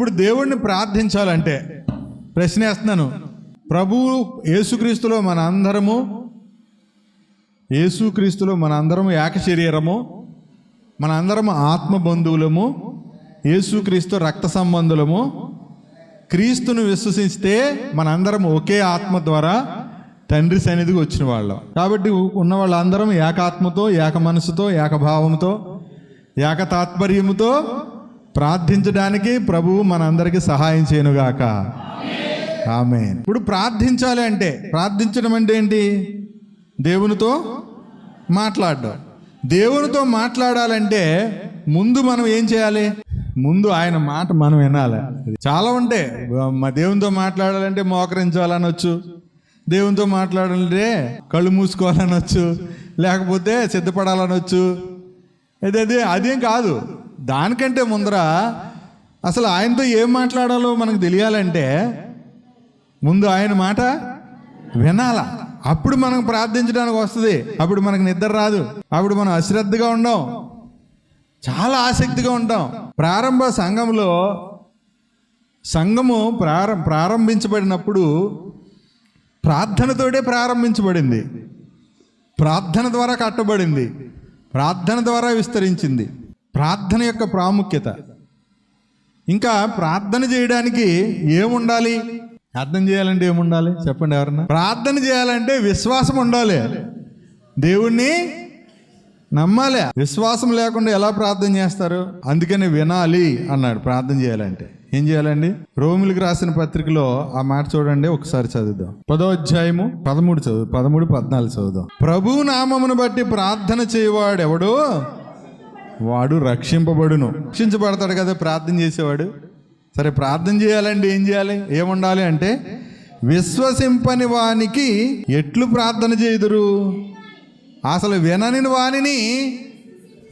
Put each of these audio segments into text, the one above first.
ఇప్పుడు దేవుణ్ణి ప్రార్థించాలంటే ప్రశ్న వేస్తున్నాను. ప్రభువు యేసుక్రీస్తులో మన అందరము యేసుక్రీస్తులో మన అందరము ఏక శరీరము మన అందరము ఆత్మ బంధువులము యేసుక్రీస్తు రక్త సంబంధులము క్రీస్తును విశ్వసిస్తే మనందరం ఒకే ఆత్మ ద్వారా తండ్రి సన్నిధికి వచ్చిన వాళ్ళం. కాబట్టి ఉన్న వాళ్ళందరం ఏకాత్మతో ఏక మనసుతో ఏకభావంతో ఏక తాత్పర్యముతో ప్రార్థించడానికి ప్రభువు మనందరికీ సహాయం చేయనుగాక. ఆమె ఇప్పుడు ప్రార్థించాలి అంటే ప్రార్థించడం అంటే ఏంటి? దేవునితో మాట్లాడడం. దేవునితో మాట్లాడాలంటే ముందు మనం ఏం చేయాలి? ముందు ఆయన మాట మనం వినాలి. చాలా ఉంటాయి మా దేవునితో మాట్లాడాలంటే మోకరించాలనొచ్చు దేవునితో మాట్లాడాలంటే కళ్ళు మూసుకోవాలనొచ్చు లేకపోతే సిద్ధపడాలనొచ్చు అదే అదే అదేం కాదు. దానికంటే ముందర అసలు ఆయనతో ఏం మాట్లాడాలో మనకు తెలియాలంటే ముందు ఆయన మాట వినాలా. అప్పుడు మనం ప్రార్థించడానికి వస్తుంది. అప్పుడు మనకు నిద్ర రాదు. అప్పుడు మనం అశ్రద్ధగా ఉండం. చాలా ఆసక్తిగా ఉంటాం ప్రారంభ సంఘంలో సంఘము ప్రారం ప్రారంభించబడినప్పుడు ప్రార్థనతోటే ప్రారంభించబడింది. ప్రార్థన ద్వారా కట్టబడింది. ప్రార్థన ద్వారా విస్తరించింది. ప్రార్థన యొక్క ప్రాముఖ్యత. ఇంకా ప్రార్థన చేయడానికి ఏముండాలి? అర్థం చేయాలంటే ఏముండాలి? చెప్పండి ఎవరన్నా. ప్రార్థన చేయాలంటే విశ్వాసం ఉండాలి. దేవుణ్ణి నమ్మాలి. విశ్వాసం లేకుండా ఎలా ప్రార్థన చేస్తారు? అందుకని వినాలి అన్నాడు ప్రార్థన చేయాలంటే. ఏం చేయాలండి? రోమిలకు రాసిన పత్రికలో ఆ మాట చూడండి ఒకసారి చదువుదాం. పదో అధ్యాయము పదమూడు చదువు పదమూడు పద్నాలుగు చదువుదాం. ప్రభు నామమును బట్టి ప్రార్థన చేయవాడు ఎవడు వాడు రక్షింపబడును. రక్షించబడతాడు కదా ప్రార్థన చేసేవాడు. సరే ప్రార్థన చేయాలంటే ఏం చేయాలి? ఏముండాలి అంటే విశ్వసింపని వానికి ఎట్లు ప్రార్థన చేయుదురు? అసలు వినని వానిని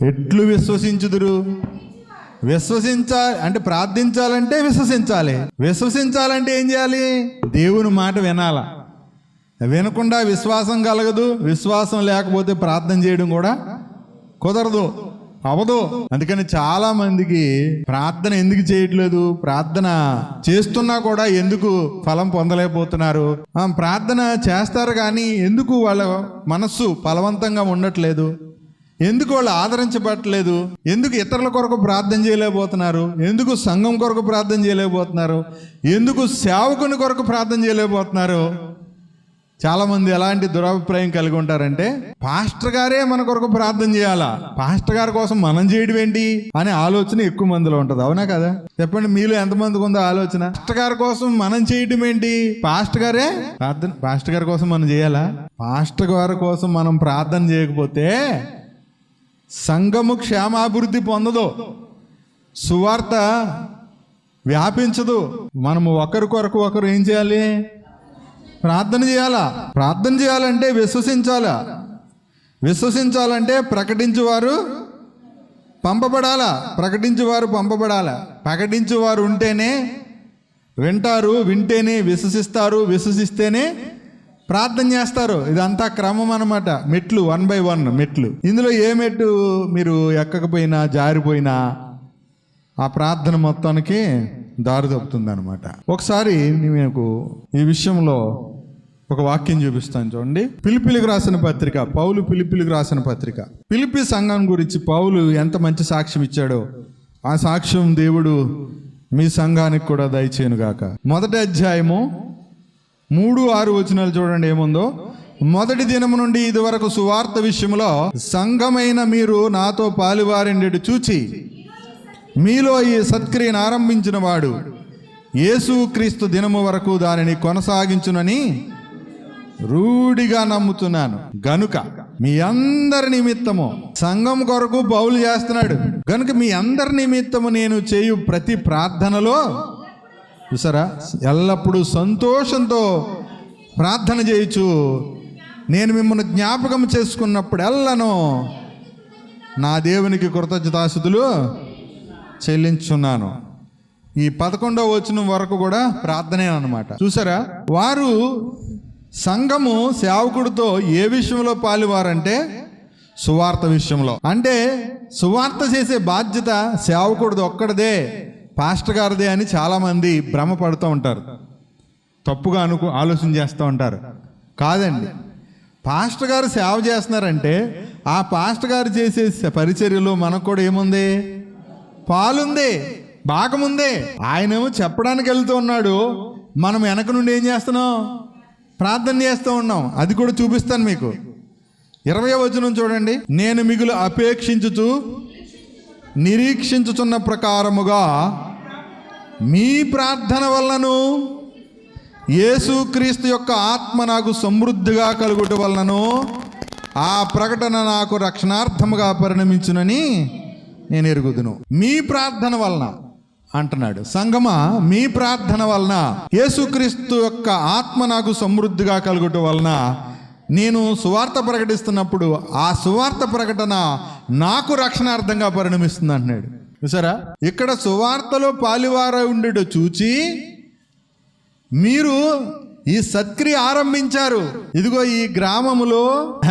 ఎట్లు విశ్వసించుదురు? విశ్వసించాలి అంటే ప్రార్థించాలంటే విశ్వసించాలి. విశ్వసించాలంటే ఏం చేయాలి? దేవుని మాట వినాల. వినకుండా విశ్వాసం కలగదు. విశ్వాసం లేకపోతే ప్రార్థన చేయడం కూడా కుదరదు. అవదు అందుకని చాలా మందికి ప్రార్థన ఎందుకు చేయట్లేదు? ప్రార్థన చేస్తున్నా కూడా ఎందుకు ఫలం పొందలేకపోతున్నారు? ప్రార్థన చేస్తారు కానీ ఎందుకు వాళ్ళ మనస్సు ఫలవంతంగా ఉండట్లేదు? ఎందుకు వాళ్ళు ఆదరించబట్టలేదు? ఎందుకు ఇతరుల కొరకు ప్రార్థన చేయలేకపోతున్నారు? ఎందుకు సంఘం కొరకు ప్రార్థన చేయలేకపోతున్నారు? ఎందుకు సేవకుని కొరకు ప్రార్థన చేయలేకపోతున్నారు? చాలా మంది ఎలాంటి దురభిప్రాయం కలిగి ఉంటారంటే పాస్టర్ గారే మన కొరకు ప్రార్థన చేయాలా? పాస్టర్ గారి కోసం మనం చేయడం ఏంటి? అనే ఆలోచన ఎక్కువ మందిలో ఉంటుంది. అవునా కదా? చెప్పండి మీలో ఎంతమందికి ఉందో ఆలోచన? పాస్టర్ గారి కోసం మనం చేయడం ఏంటి? పాస్టర్ గారే ప్రార్థన పాస్టర్ గారి కోసం మనం చేయాలా? పాస్టర్ గారి కోసం మనం ప్రార్థన చేయకపోతే సంఘము క్షేమాభివృద్ధి పొందదు. సువార్త వ్యాపించదు. మనము ఒకరి కొరకు ఒకరు ఏం చేయాలి? ప్రార్థన చేయాలా? ప్రార్థన చేయాలంటే విశ్వసించాలా? విశ్వసించాలంటే ప్రకటించేవారు పంపబడాలా? ప్రకటించేవారు పంపబడాలా? ప్రకటించేవారు ఉంటేనే వింటారు వింటేనే విశ్వసిస్తారు విశ్వసిస్తేనే ప్రార్థన చేస్తారు. ఇదంతా క్రమం అనమాట మెట్లు వన్ బై వన్ మెట్లు. ఇందులో ఏ మెట్టు మీరు ఎక్కకపోయినా జారిపోయినా ఆ ప్రార్థన మొత్తానికి దారి తప్పుతుంది అనమాట ఒకసారి మీకు ఈ విషయంలో ఒక వాక్యం చూపిస్తాను చూడండి. పిలిపిలికి రాసిన పత్రిక పౌలు పిలిపిలికి రాసిన పత్రిక. పిలిపి సంఘం గురించి పౌలు ఎంత మంచి సాక్ష్యం ఇచ్చాడో ఆ సాక్ష్యం దేవుడు మీ సంఘానికి కూడా దయచేయను గాక మొదటి అధ్యాయము మూడు ఆరు వచనాలు చూడండి ఏముందో. మొదటి దినము నుండి ఇదివరకు సువార్త విషయంలో సంఘమైన మీరు నాతో పాలువారిండేటి చూచి మీలో ఈ సత్క్రియను ఆరంభించిన వాడు యేసుక్రీస్తు దినము వరకు దానిని కొనసాగించునని రూఢిగా నమ్ముతున్నాను. గనుక మీ అందరి నిమిత్తము సంఘం కొరకు పౌలు చేస్తున్నాడు. గనుక మీ అందరి నిమిత్తము నేను చేయు ప్రతి ప్రార్థనలో చూసారా? ఎల్లప్పుడూ సంతోషంతో ప్రార్థన చేయొచ్చు నేను మిమ్మల్ని జ్ఞాపకం చేసుకున్నప్పుడు ఎల్లను నా దేవునికి కృతజ్ఞతాసుతులు చెల్లించున్నాను. ఈ పదకొండవ వచనం వరకు కూడా ప్రార్థనే అనమాట చూసారా? వారు సంఘము సేవకుడితో ఏ విషయంలో పాలివారంటే సువార్త విషయంలో. అంటే సువార్త చేసే బాధ్యత సేవకుడిది ఒక్కడిదే పాస్టర్ గారిదే అని చాలామంది భ్రమపడుతూ ఉంటారు. తప్పుగా అనుకు ఆలోచన చేస్తూ ఉంటారు. కాదండి. పాస్టర్ గారు సేవ చేస్తున్నారంటే ఆ పాస్టర్ గారు చేసే పరిచర్యలో మనకు కూడా ఏముంది? పాలుంది భాగముంది. ఆయనేమో చెప్పడానికి వెళ్తూ ఉన్నాడు. మనం వెనక నుండి ఏం చేస్తున్నాం? ప్రార్థన చేస్తూ ఉన్నాం. అది కూడా చూపిస్తాను మీకు. ఇరవై వచనం చూడండి. నేను మిగులు అపేక్షించుచు నిరీక్షించుచున్న ప్రకారముగా మీ ప్రార్థన వలనను యేసుక్రీస్తు యొక్క ఆత్మ నాకు సమృద్ధిగా కలుగుట వలనను ఆ ప్రకటన నాకు రక్షణార్థముగా పరిణమించునని నేను ఎరుగుదును. మీ ప్రార్థన వలన అంటున్నాడు. సంగమ మీ ప్రార్థన వలన యేసుక్రీస్తు యొక్క ఆత్మ నాకు సమృద్ధిగా కలుగుట వలన నేను సువార్త ప్రకటిస్తున్నప్పుడు ఆ సువార్త ప్రకటన నాకు రక్షణార్థంగా పరిణమిస్తుంది అంటున్నాడు. చూసారా? ఇక్కడ సువార్తలో పాలివారై ఉండేటో చూచి మీరు ఈ సత్క్రియ ఆరంభించారు. ఇదిగో ఈ గ్రామములో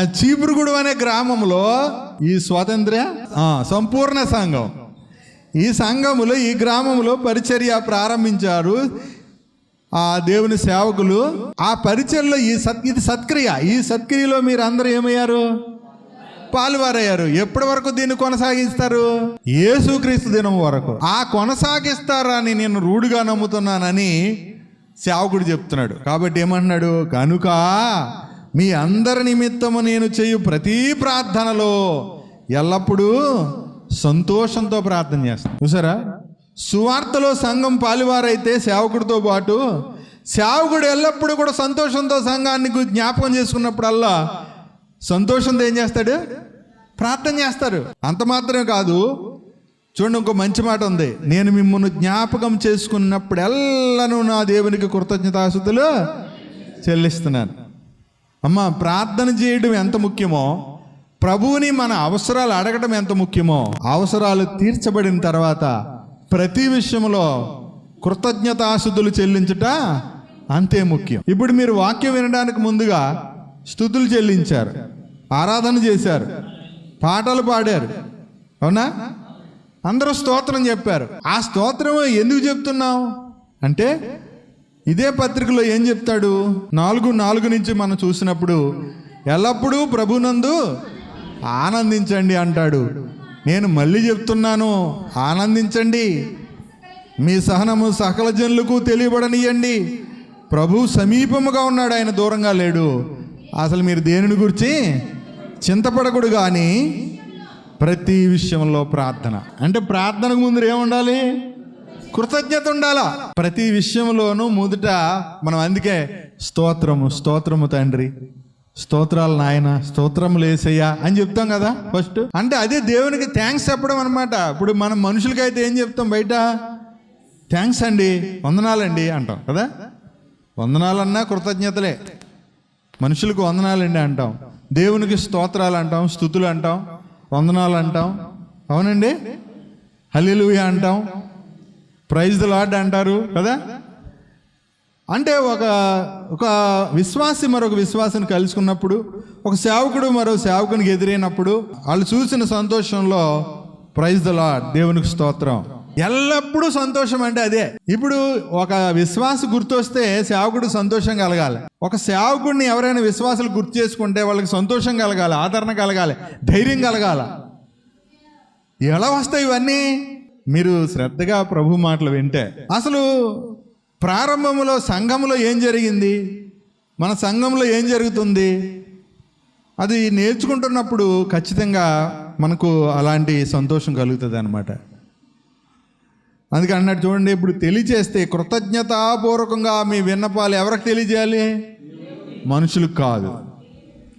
చీపురుగుడు అనే గ్రామంలో ఈ స్వాతంత్ర్య సంపూర్ణ సంఘం. ఈ సంఘములో ఈ గ్రామంలో పరిచర్య ప్రారంభించారు. ఆ దేవుని సేవకులు. ఆ పరిచర్లో ఈ సత్ ఇది సత్క్రియ. ఈ సత్క్రియలో మీరు అందరూ ఏమయ్యారు? పాలువారయ్యారు. ఎప్పటి వరకు దీన్ని కొనసాగిస్తారు? యేసుక్రీస్తు దినం వరకు. ఆ కొనసాగిస్తారని నేను రూఢిగా నమ్ముతున్నానని సేవకుడు చెప్తున్నాడు. కాబట్టి ఏమంటున్నాడు కనుక మీ అందరి నిమిత్తము నేను చేయు ప్రతి ప్రార్థనలో ఎల్లప్పుడూ సంతోషంతో ప్రార్థన చేస్తాను. చూసారా? సువార్తలో సంఘం పాలువారైతే సేవకుడితో పాటు సేవకుడు ఎల్లప్పుడూ కూడా సంతోషంతో సంఘాన్ని జ్ఞాపకం చేసుకున్నప్పుడల్లా సంతోషంతో ఏం చేస్తాడు? ప్రార్థన చేస్తారు అంత మాత్రమే కాదు చూడండి ఇంకో మంచి మాట ఉంది. నేను మిమ్మల్ని జ్ఞాపకం చేసుకున్నప్పుడెల్లను నా దేవునికి కృతజ్ఞతాసుతులు చెల్లిస్తున్నాను. అమ్మ ప్రార్థన చేయడం ఎంత ముఖ్యమో ప్రభువుని మన అవసరాలు అడగడం ఎంత ముఖ్యమో అవసరాలు తీర్చబడిన తర్వాత ప్రతి విషయంలో కృతజ్ఞతాశుద్ధులు చెల్లించుట అంతే ముఖ్యం. ఇప్పుడు మీరు వాక్యం వినడానికి ముందుగా స్థుతులు చెల్లించారు ఆరాధన చేశారు పాటలు పాడారు అవునా? అందరూ స్తోత్రం చెప్పారు. ఆ స్తోత్రం ఎందుకు చెప్తున్నావు? అంటే ఇదే పత్రికలో ఏం చెప్తాడు? నాలుగు నాలుగు నుంచి మనం చూసినప్పుడు ఎల్లప్పుడూ ప్రభునందు ఆనందించండి అంటాడు. నేను మళ్ళీ చెప్తున్నాను ఆనందించండి. మీ సహనము సకల జనులకు తెలియబడనియండి. ప్రభు సమీపముగా ఉన్నాడు ఆయన దూరంగా లేడు. అసలు మీరు దేనిని గురించి చింతపడకూడదు కానీ ప్రతి విషయంలో ప్రార్థన. అంటే ప్రార్థనకు ముందు ఏముండాలి కృతజ్ఞత ఉండాలా? ప్రతి విషయంలోనూ మొదట మనం అందుకే స్తోత్రము స్తోత్రము తండ్రి. స్తోత్రాలు నాయన స్తోత్రములు వేసయ్యా అని చెప్తాం కదా ఫస్ట్. అంటే అదే దేవునికి థ్యాంక్స్ చెప్పడం అనమాట ఇప్పుడు మనం మనుషులకైతే ఏం చెప్తాం బయట? థ్యాంక్స్ అండి వందనాలండి అంటాం కదా? వందనాలన్నా కృతజ్ఞతలే. మనుషులకు వందనాలండి అంటాం. దేవునికి స్తోత్రాలు అంటాం స్థుతులు అంటాం. వందనాలు అంటాం అవునండి? హల్లెలూయా అంటాం. ప్రైజ్ ద లాడ్ అంటారు కదా? అంటే ఒక ఒక విశ్వాసి మరొక విశ్వాసిని కలుసుకున్నప్పుడు ఒక సేవకుడు మరో సేవకునికి ఎదురైనప్పుడు వాళ్ళు చూసిన సంతోషంలో ప్రైజ్ ద లాడ్ దేవునికి స్తోత్రం. ఎల్లప్పుడూ సంతోషం అంటే అదే. ఇప్పుడు ఒక విశ్వాస గుర్తొస్తే సేవకుడు సంతోషం కలగాలి. ఒక సేవకుడిని ఎవరైనా విశ్వాసాలు గుర్తు చేసుకుంటే వాళ్ళకి సంతోషం కలగాలి ఆదరణ కలగాలి ధైర్యం కలగాలి. ఎలా వస్తాయి ఇవన్నీ? మీరు శ్రద్ధగా ప్రభు మాటలు వింటే. అసలు ప్రారంభంలో సంఘంలో ఏం జరిగింది? మన సంఘంలో ఏం జరుగుతుంది? అది నేర్చుకుంటున్నప్పుడు ఖచ్చితంగా మనకు అలాంటి సంతోషం కలుగుతుంది అనమాట అందుకే అన్నట్టు చూడండి ఇప్పుడు తెలియచేస్తే కృతజ్ఞతాపూర్వకంగా మీ విన్నపాలు ఎవరికి తెలియజేయాలి? మనుషులకు కాదు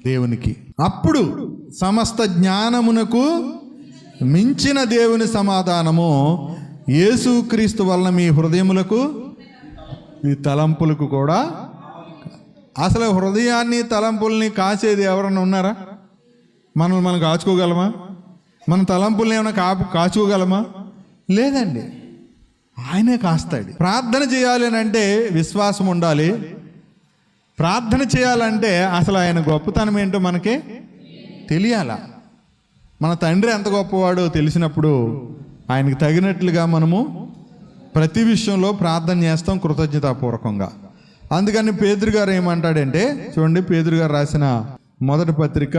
దేవునికి. అప్పుడు సమస్త జ్ఞానమునకు మించిన దేవుని సమాధానము యేసుక్రీస్తు వలన మీ హృదయములకు మీ తలంపులకు కూడా అసలు హృదయాన్ని తలంపుల్ని కాచేది ఎవరన్నా ఉన్నారా? మనల్ని మనం కాచుకోగలమా? మన తలంపుల్ని ఏమైనా కాపు కాచుకోగలమా? లేదండి. ఆయనే కాస్తాడు. ప్రార్థన చేయాలి అని అంటే విశ్వాసం ఉండాలి. ప్రార్థన చేయాలంటే అసలు ఆయన గొప్పతనం ఏంటో మనకి తెలియాల. మన తండ్రి ఎంత గొప్పవాడో తెలిసినప్పుడు ఆయనకు తగినట్లుగా మనము ప్రతి విషయంలో ప్రార్థన చేస్తాం కృతజ్ఞతాపూర్వకంగా. అందుకని పేదరు గారు ఏమంటాడంటే చూడండి పేదరు గారు రాసిన మొదటి పత్రిక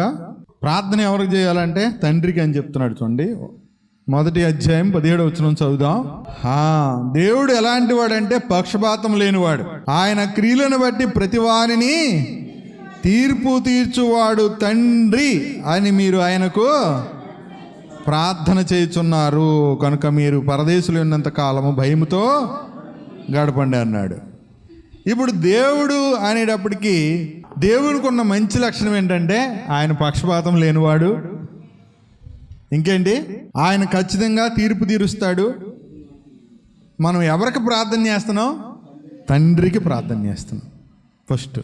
ప్రార్థన ఎవరికి చేయాలంటే తండ్రికి అని చెప్తున్నాడు చూడండి. మొదటి అధ్యాయం పదిహేడు వచ్చిన చదువుదాం. ఆ, దేవుడు ఎలాంటి వాడంటే పక్షపాతం లేనివాడు. ఆయన క్రియలను బట్టి ప్రతి వారిని తీర్పు తీర్చువాడు తండ్రి అని మీరు ఆయనకు ప్రార్థన చేయుచున్నారు. కనుక మీరు పరదేశులు ఉన్నంత కాలము భయముతో గడపండి అన్నాడు. ఇప్పుడు దేవుడు అనేటప్పటికీ దేవునికి ఉన్న మంచి లక్షణం ఏంటంటే ఆయన పక్షపాతం లేనివాడు. ఇంకేంటి? ఆయన ఖచ్చితంగా తీర్పు తీరుస్తాడు. మనం ఎవరికి ప్రార్థన చేస్తున్నాం? తండ్రికి ప్రార్థన చేస్తున్నాం. ఫస్ట్.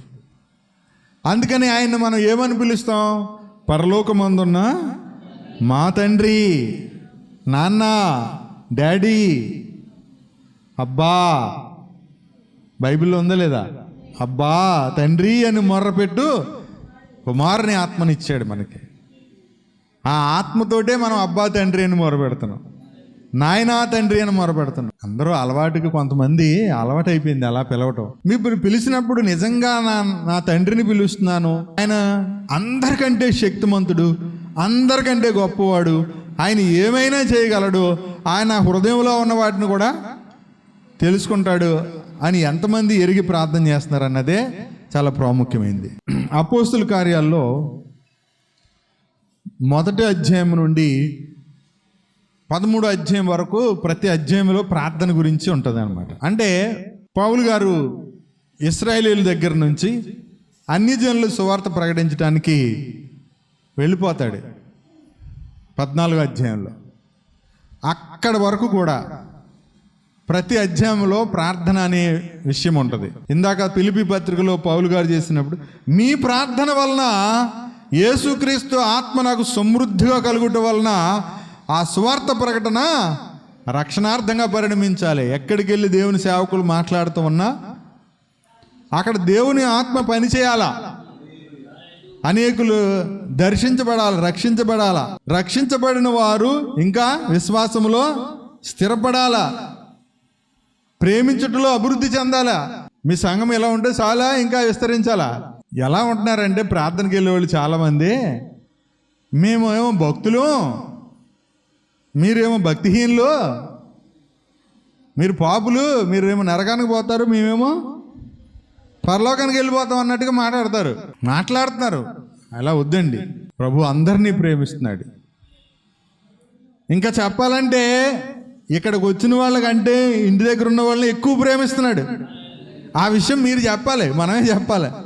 అందుకని ఆయన మనం ఏమని పిలుస్తాం? పరలోకమందున్న మా తండ్రి నాన్న డాడీ అబ్బా. బైబిల్లో ఉందా లేదా? అబ్బా తండ్రి అని మొర్రపెట్టు కుమారుని ఆత్మనిచ్చాడు మనకి. ఆ ఆత్మతోటే మనం అబ్బా తండ్రి అని మొరపెడుతున్నాం. నాయనా తండ్రి అని మొరపెడుతున్నాం. అందరూ అలవాటుకి కొంతమంది అలవాటు అయిపోయింది అలా పిలవటం. మీరు పిలిచినప్పుడు నిజంగా నా నా తండ్రిని పిలుస్తున్నాను. ఆయన అందరికంటే శక్తిమంతుడు అందరికంటే గొప్పవాడు. ఆయన ఏమైనా చేయగలడు ఆయన హృదయంలో ఉన్న వాటిని కూడా తెలుసుకుంటాడు అని ఎంతమంది ఎరిగి ప్రార్థన చేస్తున్నారు అన్నదే చాలా ప్రాముఖ్యమైంది. అపోస్తుల కార్యాల్లో మొదటి అధ్యాయం నుండి పదమూడు అధ్యాయం వరకు ప్రతి అధ్యాయంలో ప్రార్థన గురించి ఉంటుంది అనమాట అంటే పౌలు గారు ఇస్రాయేలీల దగ్గర నుంచి అన్ని జనులు సువార్త ప్రకటించడానికి వెళ్ళిపోతాడు పద్నాలుగు అధ్యాయంలో. అక్కడ వరకు కూడా ప్రతి అధ్యాయంలో ప్రార్థన అనే విషయం ఉంటుంది. ఇందాక పిలిపి పత్రికలో పౌలు గారు చేసినప్పుడు మీ ప్రార్థన వలన యేసుక్రీస్తు ఆత్మ నాకు సమృద్ధిగా కలుగుట వలన ఆ స్వార్థ ప్రకటన రక్షణార్థంగా పరిణమించాలి. ఎక్కడికి వెళ్ళి దేవుని సేవకులు మాట్లాడుతూ ఉన్నా అక్కడ దేవుని ఆత్మ పనిచేయాలా? అనేకులు దర్శించబడాలి రక్షించబడాల? రక్షించబడిన వారు ఇంకా విశ్వాసములో స్థిరపడాలా? ప్రేమించుటలో అభివృద్ధి చెందాలా? మీ సంఘం ఎలా ఉంటే చాలా ఇంకా విస్తరించాలా? ఎలా ఉంటున్నారంటే ప్రార్థనకి వెళ్ళే వాళ్ళు చాలామంది మేము ఏమో భక్తులు మీరేమో భక్తిహీనులు మీరు పాపులు మీరేమో నరకానికి పోతారు మేమేమో పరలోకానికి వెళ్ళిపోతాం అన్నట్టుగా మాట్లాడతారు. మాట్లాడుతున్నారు. అలా వద్దండి. ప్రభు అందరినీ ప్రేమిస్తున్నాడు. ఇంకా చెప్పాలంటే ఇక్కడికి వచ్చిన వాళ్ళకంటే ఇంటి దగ్గర ఉన్న వాళ్ళని ఎక్కువ ప్రేమిస్తున్నాడు. ఆ విషయం మీరు చెప్పాలి మనమే చెప్పాలి.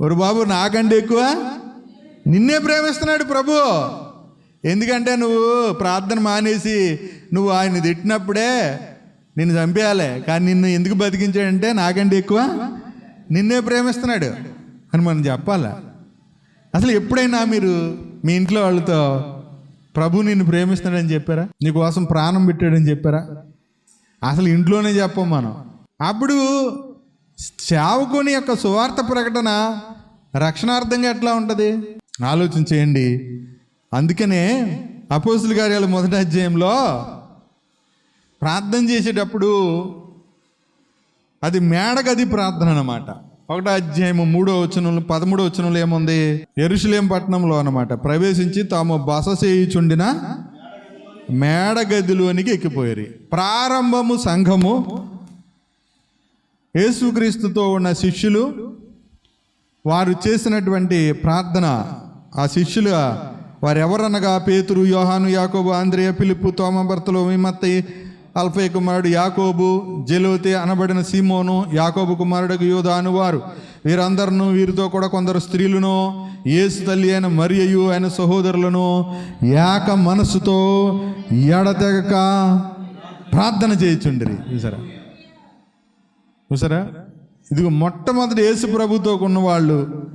ఒరు బాబు నాకంటే ఎక్కువ? నిన్నే ప్రేమిస్తున్నాడు ప్రభు. ఎందుకంటే నువ్వు ప్రార్థన మానేసి నువ్వు ఆయన తిట్టినప్పుడే నిన్ను చంపేయాలి. కానీ నిన్ను ఎందుకు బతికించాడంటే నాకంటే ఎక్కువ? నిన్నే ప్రేమిస్తున్నాడు. అని మనం చెప్పాలా. అసలు ఎప్పుడైనా మీరు మీ ఇంట్లో వాళ్ళతో ప్రభు నిన్ను ప్రేమిస్తున్నాడని చెప్పారా? నీకోసం ప్రాణం పెట్టాడని చెప్పారా? అసలు ఇంట్లోనే చెప్పం మనం. అప్పుడు సేవకుని యొక్క సువార్త ప్రకటన రక్షణార్థంగా ఎట్లా ఉంటుంది? ఆలోచన చేయండి. అందుకనే అపోసులు కార్యాల మొదటి అధ్యాయంలో ప్రార్థన చేసేటప్పుడు అది మేడగది ప్రార్థన అనమాట ఒకటో అధ్యాయము మూడో వచనంలో పదమూడో వచనంలో ఏముంది? ఎరుషులేం పట్టణంలో అనమాట ప్రవేశించి తాము బస చేయుచుండిన మేడగదిలోనికి ఎక్కిపోయారు. ప్రారంభము సంఘము యేసుక్రీస్తుతో ఉన్న శిష్యులు వారు చేసినటువంటి ప్రార్థన ఆ శిష్యులు వారు ఎవరనగా పేతురు యోహాను యాకోబు ఆంద్రేయ పిలుపు తోమ భర్తలో మిమత్తయి అల్ఫే కుమారుడు యాకోబు జెలోతే అనబడిన సీమోను యాకోబు కుమారుడు యోధా వారు. వీరందరిను వీరితో కూడా కొందరు స్త్రీలను ఏసు తల్లి అయిన మరియయు ఆయన సహోదరులను ఏక మనసుతో ఎడతెగక ప్రార్థన చేయుచుండిరి. సరే చూసారా? ఇదిగో మొట్టమొదటి యేసు ప్రభుతో ఉన్న వాళ్ళు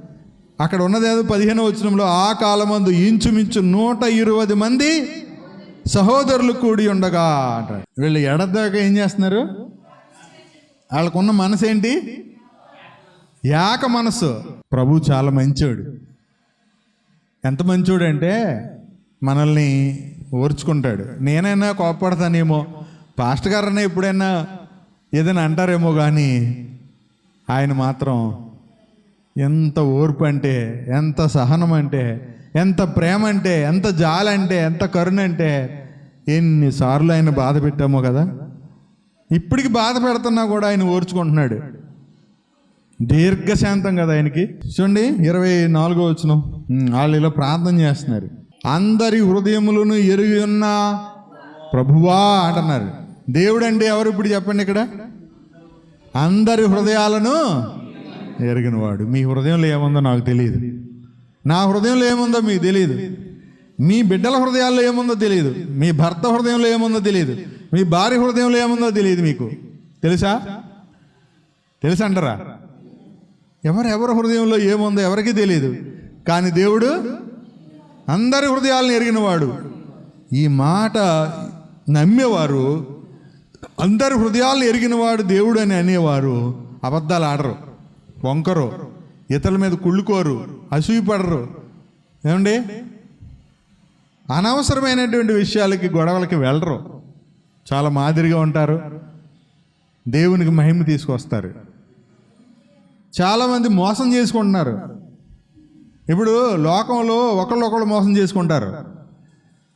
అక్కడ ఉన్నది ఏదో పదిహేను వచనంలో ఆ కాలమందు ఇంచుమించు నూట ఇరవై మంది సహోదరులు కూడి ఉండగా అంటాడు వీళ్ళు ఎడదాకా ఏం చేస్తున్నారు? వాళ్ళకున్న మనసు ఏంటి యాక మనసు ప్రభు చాలా మంచోడు. ఎంత మంచోడు అంటే మనల్ని ఓర్చుకుంటాడు. నేనైనా కోపడతానేమో పాస్టర్ గారన్నా ఎప్పుడైనా ఏదైనా అంటారేమో కానీ ఆయన మాత్రం ఎంత ఓర్పు అంటే ఎంత సహనం అంటే ఎంత ప్రేమ అంటే ఎంత జాలంటే ఎంత కరుణ అంటే ఎన్నిసార్లు ఆయన బాధ పెట్టామో కదా. ఇప్పటికి బాధ పెడుతున్నా కూడా ఆయన ఓర్చుకుంటున్నాడు. దీర్ఘశాంతం కదా ఆయనకి. చూడండి ఇరవై నాలుగో వచ్చిన వాళ్ళు ఇలా ప్రార్థన చేస్తున్నారు. అందరి హృదయములను ఎరిగి ఉన్న ప్రభువా అంటున్నారు. దేవుడు అంటే ఎవరు ఇప్పుడు చెప్పండి ఇక్కడ? అందరి హృదయాలను ఎరిగినవాడు. మీ హృదయంలో ఏముందో నాకు తెలియదు నా హృదయంలో ఏముందో మీకు తెలియదు మీ బిడ్డల హృదయాల్లో ఏముందో తెలియదు మీ భర్త హృదయంలో ఏముందో తెలియదు మీ భార్య హృదయంలో ఏముందో తెలియదు మీకు. తెలుసా? తెలుసా అంటారా? ఎవరు ఎవరి హృదయంలో ఏముందో ఎవరికీ తెలియదు కానీ దేవుడు అందరి హృదయాలను ఎరిగినవాడు. ఈ మాట నమ్మేవారు అందరి హృదయాలను ఎరిగినవాడు దేవుడు అని అనేవారు. అబద్ధాలు ఆడరు వంకరు ఇతరుల మీద కుళ్ళుకోరు అసూయపడరు. ఏమండి? అనవసరమైనటువంటి విషయాలకి గొడవలకి వెళ్ళరు. చాలా మాదిరిగా ఉంటారు. దేవునికి మహిమ తీసుకొస్తారు. చాలామంది మోసం చేసుకుంటున్నారు. ఇప్పుడు లోకంలో ఒకళ్ళొకళ్ళు మోసం చేసుకుంటారు.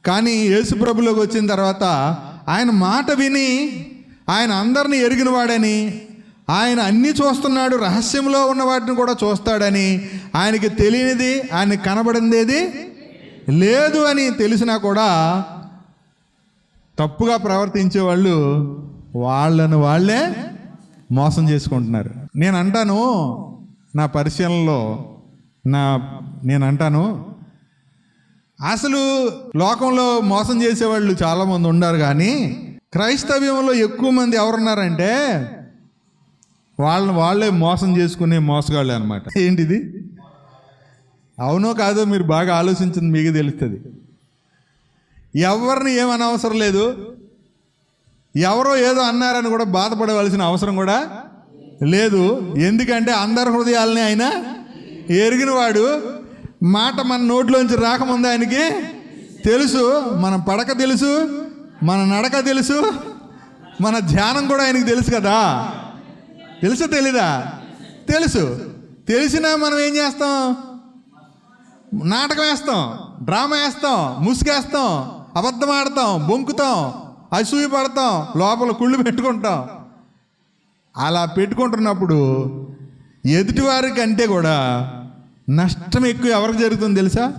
కానీ యేసు ప్రభులోకి వచ్చిన తర్వాత ఆయన మాట విని ఆయన అందరినీ ఎరిగినవాడని ఆయన అన్నీ చూస్తున్నాడు రహస్యంలో ఉన్న వాటిని కూడా చూస్తాడని ఆయనకి తెలియనిది ఆయన కనబడిందేది లేదు అని తెలిసినా కూడా తప్పుగా ప్రవర్తించే వాళ్ళు వాళ్ళను వాళ్ళే మోసం చేసుకుంటున్నారు. నేను అంటాను నా పరిశీలనలో నా నేను అంటాను అసలు లోకంలో మోసం చేసేవాళ్ళు చాలామంది ఉన్నారు కానీ క్రైస్తవ్యంలో ఎక్కువ మంది ఎవరున్నారంటే వాళ్ళని వాళ్ళే మోసం చేసుకునే మోసగాళ్ళు అనమాట ఏంటిది? అవునో కాదో మీరు బాగా ఆలోచించింది మీకు తెలుస్తుంది. ఎవరిని ఏమని అవసరం లేదు. ఎవరో ఏదో అన్నారని కూడా బాధపడవలసిన అవసరం కూడా లేదు. ఎందుకంటే అందరి హృదయాలని ఆయన ఎరిగినవాడు. మాట మన నోట్లోంచి రాకముందు ఆయనకి తెలుసు మన పడక తెలుసు మన నడక తెలుసు మన ధ్యానం కూడా ఆయనకి తెలుసు కదా. తెలుసు తెలీదా? తెలుసు. తెలిసినా మనం ఏం చేస్తాం? నాటకం వేస్తాం డ్రామా వేస్తాం ముసుగేస్తాం అబద్ధం ఆడతాం బొంకుతాం అసూయ పడతాం లోపల కుళ్ళు పెట్టుకుంటాం. అలా పెట్టుకుంటున్నప్పుడు ఎదుటివారి కంటే కూడా నష్టం ఎక్కువ ఎవరికి జరుగుతుంది తెలుసా?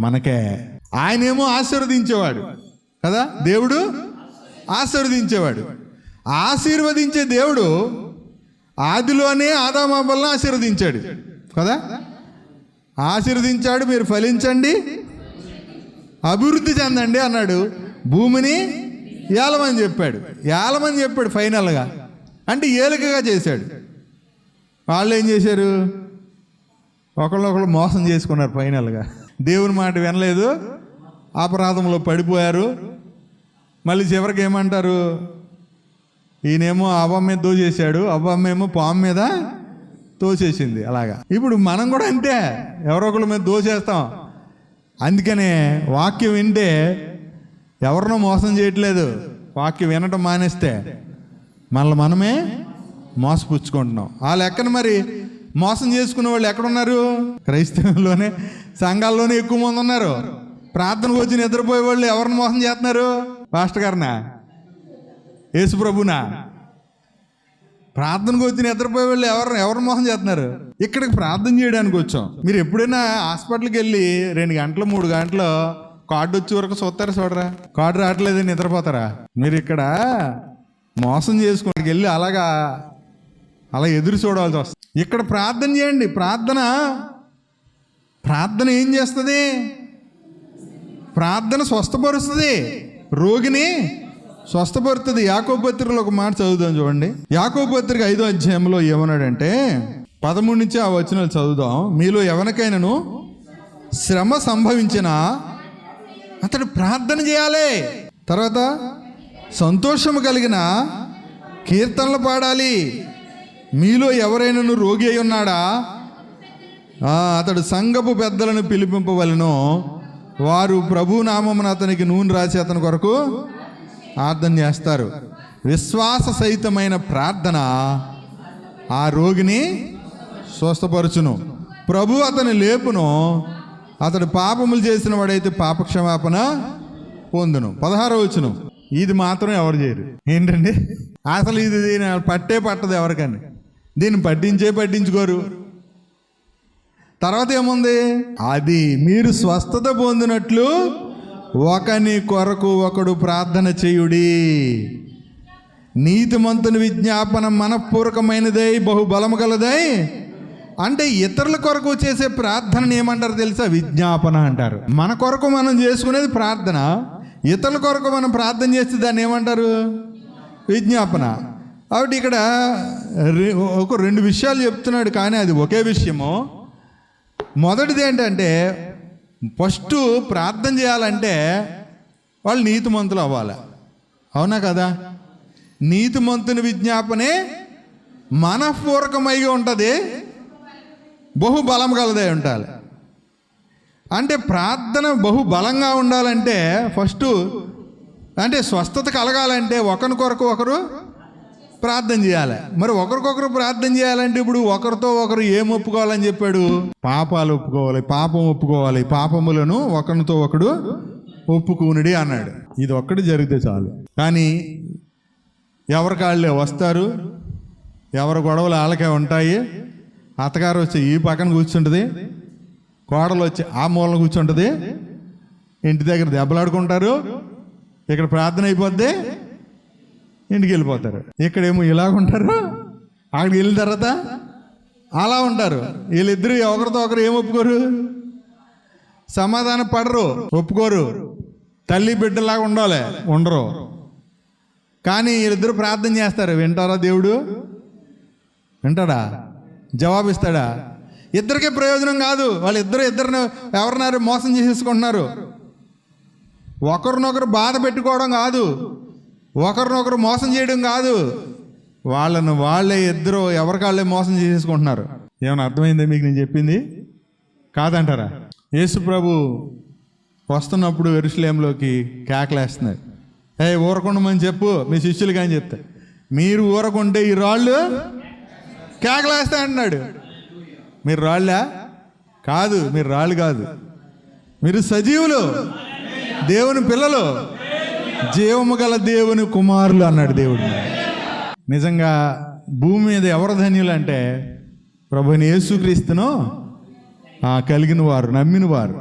మనకే. ఆయనేమో ఆశీర్వదించేవాడు. కదా? దేవుడు ఆశీర్వదించేవాడు. ఆశీర్వదించే దేవుడు ఆదిలోనే ఆదామాబల్ని ఆశీర్వదించాడు. కదా? ఆశీర్వదించాడు మీరు ఫలించండి. అభివృద్ధి చెందండి అన్నాడు. భూమిని ఏలమని చెప్పాడు. ఏలమని చెప్పాడు ఫైనల్గా. అంటే ఏలికగా చేశాడు. వాళ్ళు ఏం చేశారు? ఒకళ్ళొకళ్ళు మోసం చేసుకున్నారు ఫైనల్గా. దేవుని మాట వినలేదు. అపరాధంలో పడిపోయారు. మళ్ళీ చివరికి ఏమంటారు? ఈయనేమో అవ్వ మీద దోచేశాడు అవ్వమ్మ ఏమో పాము మీద తోసేసింది. అలాగా. ఇప్పుడు మనం కూడా అంతే. ఎవరో ఒకళ్ళ మీద దోచేస్తాం అందుకనే వాక్యం వింటే ఎవరినో మోసం చేయట్లేదు. వాక్యం వినటం మానేస్తే మనల్ని మనమే మోసపుచ్చుకుంటున్నాం. ఆ లెక్కన మరి మోసం చేసుకునే వాళ్ళు ఎక్కడున్నారు? క్రైస్తవంలోనే సంఘాల్లోనే ఎక్కువ మంది ఉన్నారు. ప్రార్థనకు వచ్చి నిద్రపోయే వాళ్ళు ఎవరిని మోసం చేస్తున్నారు? పాస్టర్ గారినా? యేసు ప్రభునా? ప్రార్థనకు వచ్చి నిద్రపోయే వాళ్ళు ఎవరు ఎవరు మోసం చేస్తున్నారు? ఇక్కడికి ప్రార్థన చేయడానికి వచ్చాం. మీరు ఎప్పుడైనా హాస్పిటల్కి వెళ్ళి రెండు గంటలు మూడు గంటలు కార్డు వచ్చే వరకు చూస్తారా చూడరా? కార్డు రావట్లేదు నిద్రపోతారా? మీరు ఇక్కడ మోసం చేసుకుని వెళ్ళి అలాగా అలా ఎదురు చూడాల్సి వస్తుంది. ఇక్కడ ప్రార్థన చేయండి. ప్రార్థన ప్రార్థన ఏం చేస్తుంది? ప్రార్థన స్వస్థపరుస్తుంది. రోగిని స్వస్థపరుతుంది యాకోపత్రికలో ఒక మాట చదువుదాం చూడండి. యాకోపత్రిక ఐదో అధ్యాయంలో ఏమన్నాడంటే పదమూడు నుంచి ఆ వచనాలు చదువుదాం. మీలో ఎవరికైనాను శ్రమ సంభవించిన అతడు ప్రార్థన చేయాలి. తర్వాత సంతోషము కలిగిన కీర్తనలు పాడాలి. మీలో ఎవరైనాను రోగి అయి ఉన్నాడా? అతడు సంఘపు పెద్దలను పిలిపింపవలను. వారు ప్రభు నామమున అతనికి నూనె రాసి అతని కొరకు ప్రార్థన చేస్తారు. విశ్వాస సహితమైన ప్రార్థన ఆ రోగిని స్వస్థపరచును. ప్రభు అతని లేపును. అతడు పాపములు చేసిన వాడైతే పాపక్షమాపణ పొందును. పదహారో వచ్చును ఇది మాత్రం ఎవరు చేయరు. ఏంటండి? అసలు ఇది పట్టే పట్టదు ఎవరికని. దీన్ని పట్టించే పట్టించుకోరు. తర్వాత ఏముంది? అది మీరు స్వస్థత పొందినట్లు ఒకని కొరకు ఒకడు ప్రార్థన చేయుడి. నీతిమంతుని విజ్ఞాపన మనఃపూర్వకమైనదై బహుబలము కలదై అంటే ఇతరుల కొరకు చేసే ప్రార్థనని ఏమంటారు తెలుసా? విజ్ఞాపన అంటారు. మన కొరకు మనం చేసుకునేది ప్రార్థన ఇతరుల కొరకు మనం ప్రార్థన చేస్తే దాన్ని ఏమంటారు? విజ్ఞాపన. కాబట్టి ఇక్కడ ఒక రెండు విషయాలు చెప్తున్నాడు కానీ అది ఒకే విషయము. మొదటిది ఏంటంటే ఫస్ట్ ప్రార్థన చేయాలంటే వాళ్ళు నీతిమంతులు అవ్వాలి. అవునా కదా? నీతిమంతుని విజ్ఞాపనే మనఃపూర్వకమై ఉంటుంది బహుబలం కలదై ఉండాలి. అంటే ప్రార్థన బహు బలంగా ఉండాలంటే ఫస్ట్ అంటే స్వస్థత కలగాలంటే ఒకరి కొరకు ఒకరు ప్రార్థన చేయాలి. మరి ఒకరికొకరు ప్రార్థన చేయాలంటే ఇప్పుడు ఒకరితో ఒకరు ఏం ఒప్పుకోవాలని చెప్పాడు? పాపాలు ఒప్పుకోవాలి పాపం ఒప్పుకోవాలి. పాపములను ఒకరితో ఒకడు ఒప్పుకునుడి అన్నాడు. ఇది ఒక్కటి జరిగితే చాలు. కానీ ఎవరి కాళ్ళే వస్తారు? ఎవరి గొడవలు వాళ్ళకే ఉంటాయి? అత్తగారు వచ్చి ఈ పక్కన కూర్చుంటుంది. కోడలు వచ్చి ఆ మూలన కూర్చుంటుంది. ఇంటి దగ్గర దెబ్బలాడుకుంటారు. ఇక్కడ ప్రార్థన అయిపోద్ది. ఇంటికి వెళ్ళిపోతారు. ఇక్కడేమో ఇలాగుంటారు అక్కడికి వెళ్ళిన తర్వాత అలా ఉంటారు. వీళ్ళిద్దరు ఒకరితో ఒకరు ఏం ఒప్పుకోరు? సమాధానం పడరు. ఒప్పుకోరు. తల్లి బిడ్డలాగా ఉండాలి. ఉండరు. కానీ వీళ్ళిద్దరు ప్రార్థన చేస్తారు. వింటారా దేవుడు? వింటాడా? జవాబిస్తాడా? ఇద్దరికి ప్రయోజనం కాదు. వాళ్ళిద్దరు ఇద్దరిని ఎవరినారు మోసం చేసేసుకుంటున్నారు. ఒకరినొకరు బాధ పెట్టుకోవడం కాదు. ఒకరినొకరు మోసం చేయడం కాదు. వాళ్ళను వాళ్ళే ఇద్దరు ఎవరికాళ్ళే మోసం చేసేసుకుంటున్నారు. ఏమైనా అర్థమైందా మీకు నేను చెప్పింది? కాదంటారా? యేసు ప్రభు వస్తున్నప్పుడు ఎరుసలేంలోకి కేకలేస్తున్నారు ఏ ఊరకుండమని చెప్పు మీ శిష్యులు కానీ చెప్తే. మీరు ఊరకుంటే ఈ రాళ్ళు కేకలేస్తా అంటున్నాడు. మీరు రాళ్ళా? కాదు మీరు రాళ్ళు కాదు. మీరు సజీవులు. దేవుని పిల్లలు. జీవము గల దేవుని కుమారులు అన్నాడు దేవుడు. నిజంగా భూమి మీద ఎవరు ధన్యులు అంటే ప్రభుని యేసుక్రీస్తును కలిగిన వారు నమ్మిన వారు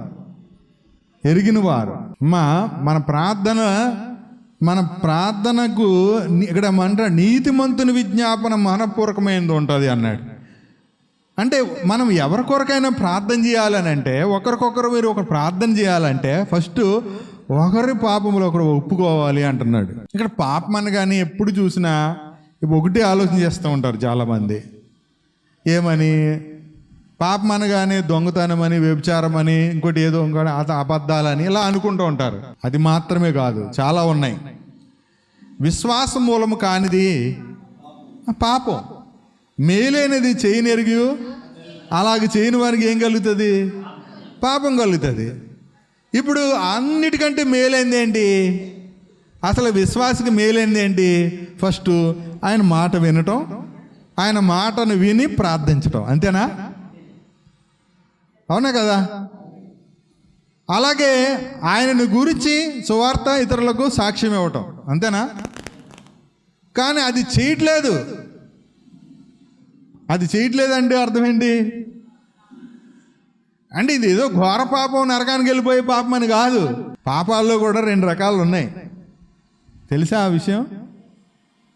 ఎరిగిన వారు అమ్మా మన ప్రార్థన మన ప్రార్థనకు ఇక్కడ మన నీతిమంతుని విజ్ఞాపన మనపూర్వకమైనది ఉంటుంది అన్నాడు. అంటే మనం ఎవరి కొరకైనా ప్రార్థన చేయాలని అంటే ఒకరికొకరు మీరు ఒక ప్రార్థన చేయాలంటే ఫస్ట్ ఒకరి పాపములు ఒకరు ఒప్పుకోవాలి అంటున్నాడు. ఇక్కడ పాపం అనగానే ఎప్పుడు చూసినా ఒకటి ఆలోచన చేస్తూ ఉంటారు చాలామంది. ఏమని? పాపం అనగానే దొంగతనం అని వ్యభిచారం అని ఇంకోటి ఏదో ఇంకోటి అత అబద్ధాలని ఇలా అనుకుంటూ ఉంటారు. అది మాత్రమే కాదు చాలా ఉన్నాయి. విశ్వాసం మూలము కానిది పాపం. మేలైనది చేయనెరిగి అలాగ చేయని వారికి ఏం కలుగుతుంది? పాపం కలుగుతుంది. ఇప్పుడు అన్నిటికంటే మేలైంది ఏంటి అసలు విశ్వాసకి మేలైంది ఏంటి ఫస్ట్ ఆయన మాట వినటం ఆయన మాటను విని ప్రార్థించటం అంతేనా? అవునా కదా? అలాగే ఆయనను గురించి సువార్త ఇతరులకు సాక్ష్యం ఇవ్వటం అంతేనా? కానీ అది చేయట్లేదు. అది చేయట్లేదంటే అర్థం ఏంటి? అంటే ఇది ఏదో ఘోర పాపం నరకానికి వెళ్ళిపోయే పాపం అని కాదు. పాపాల్లో కూడా రెండు రకాలు ఉన్నాయి. తెలుసా ఆ విషయం?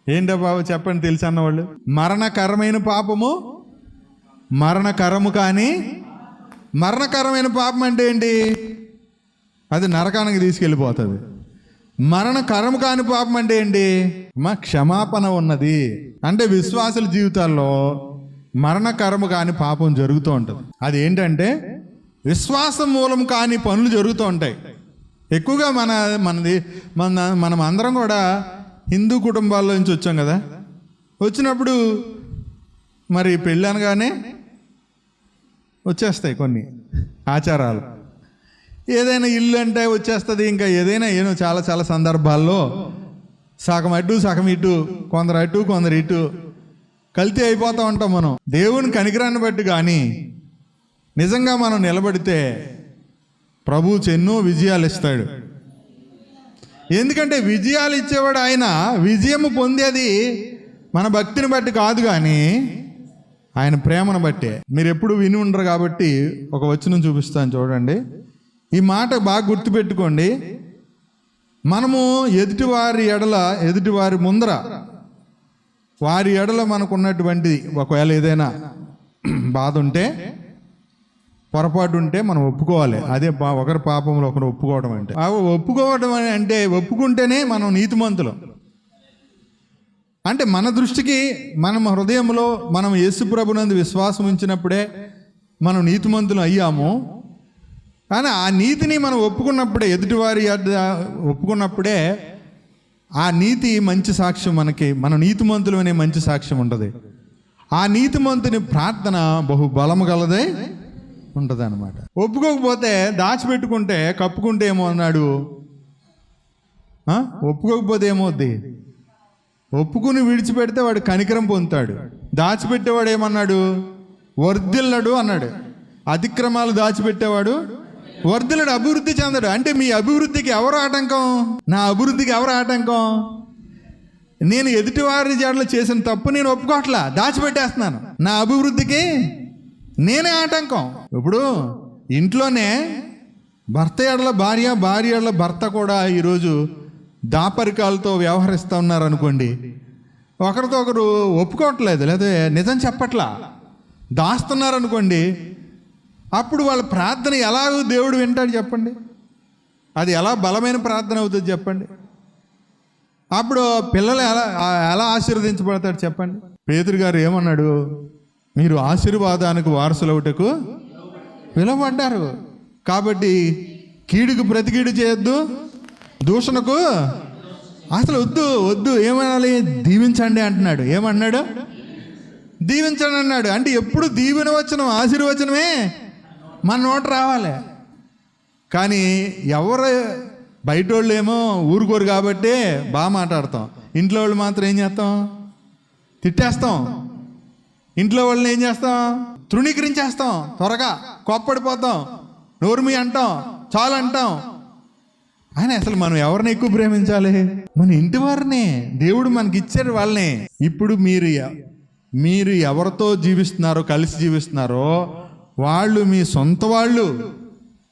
ఏంటో బాబు చెప్పండి తెలుసు అన్నవాళ్ళు? మరణకరమైన పాపము మరణకరము కానీ మరణకరమైన పాపం అంటే ఏంటి? అది నరకానికి తీసుకెళ్ళిపోతుంది. మరణకరము కాని పాపం అంటే ఏంటి? మా క్షమాపణ ఉన్నది. అంటే విశ్వాసుల జీవితాల్లో మరణకరము కాని పాపం జరుగుతూ ఉంటుంది. అది ఏంటంటే విశ్వాసం మూలం కాని పనులు జరుగుతూ ఉంటాయి. ఎక్కువగా మన మనది మన మనం అందరం కూడా హిందూ కుటుంబాల్లో నుంచి వచ్చాం కదా. వచ్చినప్పుడు మరి పెళ్ళి అనగానే వచ్చేస్తాయి కొన్ని ఆచారాలు. ఏదైనా ఇల్లు అంటే వచ్చేస్తుంది ఇంకా ఏదైనా ఏదో చాలా చాలా సందర్భాల్లో సగం అటు సగం ఇటు కొందరు అటు కొందరు ఇటు కల్తీ అయిపోతూ ఉంటాం మనం. దేవుని కనికరాన్ని బట్టి కానీ నిజంగా మనం నిలబడితే ప్రభు ఎన్నో విజయాలు ఇస్తాడు. ఎందుకంటే విజయాలు ఇచ్చేవాడు ఆయన విజయము పొందేది మన భక్తిని బట్టి కాదు కానీ ఆయన ప్రేమను బట్టే. మీరు ఎప్పుడు విని ఉండరు కాబట్టి ఒక వచనం చూపిస్తాను చూడండి. ఈ మాట బాగా గుర్తుపెట్టుకోండి. మనము ఎదుటివారి ఎడల ఎదుటివారి ముందర వారి ఎడల మనకున్నటువంటిది ఒకవేళ ఏదైనా బాధ ఉంటే పొరపాటు ఉంటే మనం ఒప్పుకోవాలి. అదే ఒకరి పాపంలో ఒకరు ఒప్పుకోవడం అంటే. అవి ఒప్పుకోవడం అని అంటే ఒప్పుకుంటేనే మనం నీతిమంతులం. అంటే మన దృష్టికి మనం హృదయంలో మనం యేసుప్రభునందు విశ్వాసం ఉంచినప్పుడే మనం నీతిమంతులు అయ్యాము. కానీ ఆ నీతిని మనం ఒప్పుకున్నప్పుడే ఎదుటివారి ఒప్పుకున్నప్పుడే ఆ నీతి మంచి సాక్ష్యం మనకి మన నీతిమంతులు అనే మంచి సాక్ష్యం ఉంటుంది ఆ నీతిమంతుని ప్రార్థన బహు బలము గలదే. ఉంటుంది అనమాట ఒప్పుకోకపోతే దాచిపెట్టుకుంటే కప్పుకుంటే ఏమో అన్నాడు. ఒప్పుకోకపోతే ఏమవుద్ది ఒప్పుకుని విడిచిపెడితే వాడు కనికరం పొందుతాడు. దాచిపెట్టేవాడు ఏమన్నాడు వర్ధిల్లడు అన్నాడు. అతిక్రమాలు దాచిపెట్టేవాడు వర్ధిల్లడు అభివృద్ధి చెందడు. అంటే మీ అభివృద్ధికి ఎవరు ఆటంకం? నా అభివృద్ధికి ఎవరు ఆటంకం? నేను ఎదుటివారి జాడలో చేసిన తప్పు నేను ఒప్పుకోవట్లా? దాచిపెట్టేస్తున్నాను. నా అభివృద్ధికి నేనే ఆటంకం. ఇప్పుడు ఇంట్లోనే భర్త ఎడల భార్య భార్య ఎడల భర్త కూడా ఈరోజు దాపరికాలతో వ్యవహరిస్తూ ఉన్నారనుకోండి ఒకరితో ఒకరు ఒప్పుకోవట్లేదు లేదా నిజం చెప్పట్లా. దాస్తున్నారు అనుకోండి అప్పుడు వాళ్ళ ప్రార్థన ఎలాగో దేవుడు వింటాడు చెప్పండి? అది ఎలా బలమైన ప్రార్థన అవుతుంది చెప్పండి? అప్పుడు పిల్లలు ఎలా ఎలా ఆశీర్వదించబడతాడు చెప్పండి? పేతురు గారు ఏమన్నాడు? మీరు ఆశీర్వాదానికి వారసులవుటకు పిలువబడ్డారు కాబట్టి కీడుకు ప్రతికీడు చేయొద్దు దూషణకు అసలు వద్దు వద్దు ఏమనాలి? దీవించండి అంటున్నాడు. ఏమన్నాడు? దీవించండి అన్నాడు. అంటే ఎప్పుడు దీవెన వచనం ఆశీర్వచనమే మన నోట రావాలి. కానీ ఎవరు బయట వాళ్ళు ఏమో ఊరుకోరు కాబట్టి బాగా మాట్లాడతాం. ఇంట్లో వాళ్ళు మాత్రం ఏం చేస్తాం? తిట్టేస్తాం. ఇంట్లో వాళ్ళని ఏం చేస్తాం? తృణీకరించేస్తాం. త్వరగా కోప్పడిపోతాం. నోర్మి అంటాం. చాలు అంటాం. ఆయన అసలు మనం ఎవరిని ఎక్కువ ప్రేమించాలి? మన ఇంటి వారిని. దేవుడు మనకి ఇచ్చాడు వాళ్ళని. ఇప్పుడు మీరు మీరు ఎవరితో జీవిస్తున్నారో కలిసి జీవిస్తున్నారో వాళ్ళు మీ సొంత వాళ్ళు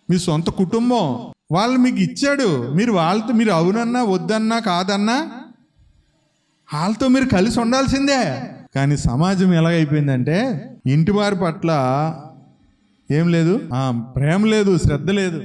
మీ సొంత కుటుంబం వాళ్ళు మీకు ఇచ్చాడు. మీరు వాళ్ళతో మీరు అవునన్నా వద్దన్నా కాదన్నా వాళ్ళతో మీరు కలిసి ఉండాల్సిందే. కానీ సమాజం ఎలాగైపోయిందంటే ఇంటి వారి పట్ల ఏం లేదు? ప్రేమ లేదు శ్రద్ధ లేదు.